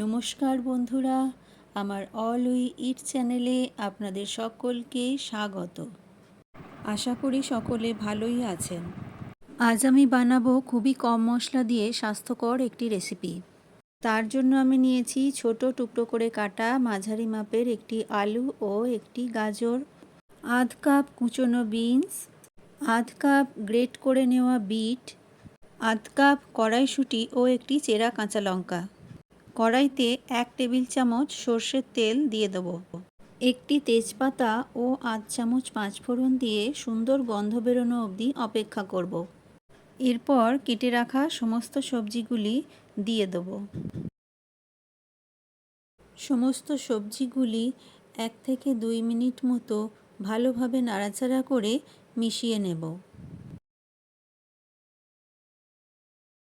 নমস্কার বন্ধুরা, আমার অল উই ইট চ্যানেলে আপনাদের সকলকে স্বাগত। আশা করি সকলে ভালোই আছেন। আজ আমি বানাবো খুবই কম মশলা দিয়ে স্বাস্থ্যকর একটি রেসিপি। তার জন্য আমি নিয়েছি ছোট টুকরো করে কাটা মাঝারি মাপের একটি আলু ও একটি গাজর, আধ কাপ কুচনো বিনস, আধ কাপ গ্রেট করে নেওয়া বিট, আধ কাপ কড়াইশুঁটি ও একটি চেরা কাঁচা লঙ্কা। কড়াইতে এক টেবিল চামচ সর্ষের তেল দিয়ে দেবো। একটি তেজপাতা ও আধ চামচ পাঁচফোড়ন দিয়ে সুন্দর গন্ধ বেরোনো অবধি অপেক্ষা করব। এরপর কেটে রাখা সমস্ত সবজিগুলি দিয়ে দেব। সমস্ত সবজিগুলি এক থেকে দুই মিনিট মতো ভালোভাবে নাড়াচাড়া করে মিশিয়ে নেব।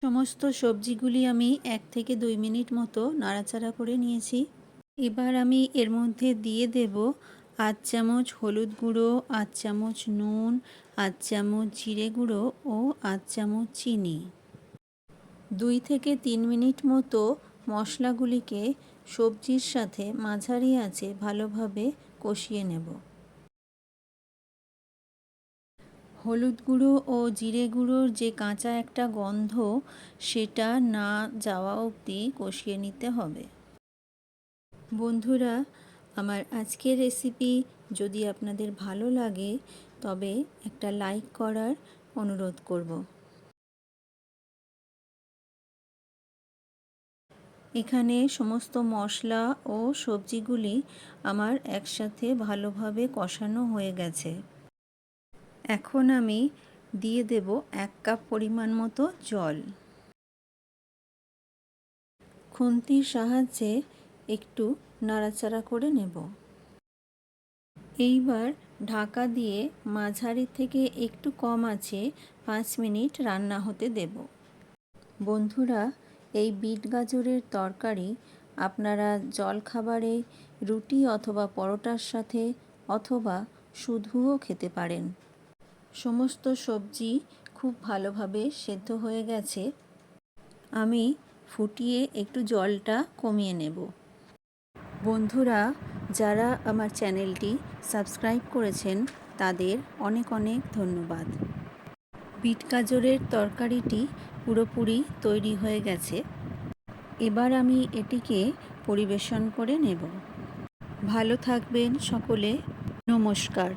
সমস্ত সবজিগুলি আমি এক থেকে দুই মিনিট মতো নাড়াচাড়া করে নিয়েছি। এবার আমি এর মধ্যে দিয়ে দেব আধ চামচ হলুদ গুঁড়ো, আধ চামচ নুন, আধ চামচ জিরে গুঁড়ো ও আধ চামচ চিনি। দুই থেকে তিন মিনিট মতো মশলাগুলিকে সবজির সাথে মাঝারি আছে ভালোভাবে কষিয়ে নেব। হলুদ গুঁড়ো ও জিরে গুঁড়োর যে কাঁচা একটা গন্ধ, সেটা না যাওয়া অবধি কষিয়ে নিতে হবে। বন্ধুরা, আমার আজকের রেসিপি যদি আপনাদের ভালো লাগে, তবে একটা লাইক করার অনুরোধ করব। এখানে সমস্ত মশলা ও সবজিগুলি আমার একসাথে ভালোভাবে কষানো হয়ে গেছে। এখন আমি দিয়ে দেব এক কাপ পরিমাণ মতো জল। খুন্তির সাহায্যে একটু নাড়াচাড়া করে নেব। এইবার ঢাকা দিয়ে মাঝারি থেকে একটু কম আছে পাঁচ মিনিট রান্না হতে দেব। বন্ধুরা, এই বিট গাজরের তরকারি আপনারা জলখাবারে, রুটি অথবা পরোটার সাথে অথবা শুধুও খেতে পারেন। সমস্ত সবজি খুব ভালোভাবে সেদ্ধ হয়ে গেছে। আমি ফুটিয়ে একটু জলটা কমিয়ে নেব। বন্ধুরা, যারা আমার চ্যানেলটি সাবস্ক্রাইব করেছেন, তাদের অনেক অনেক ধন্যবাদ। বিট গাজরের তরকারিটি পুরোপুরি তৈরি হয়ে গেছে। এবার আমি এটিকে পরিবেশন করে নেব। ভালো থাকবেন সকলে। নমস্কার।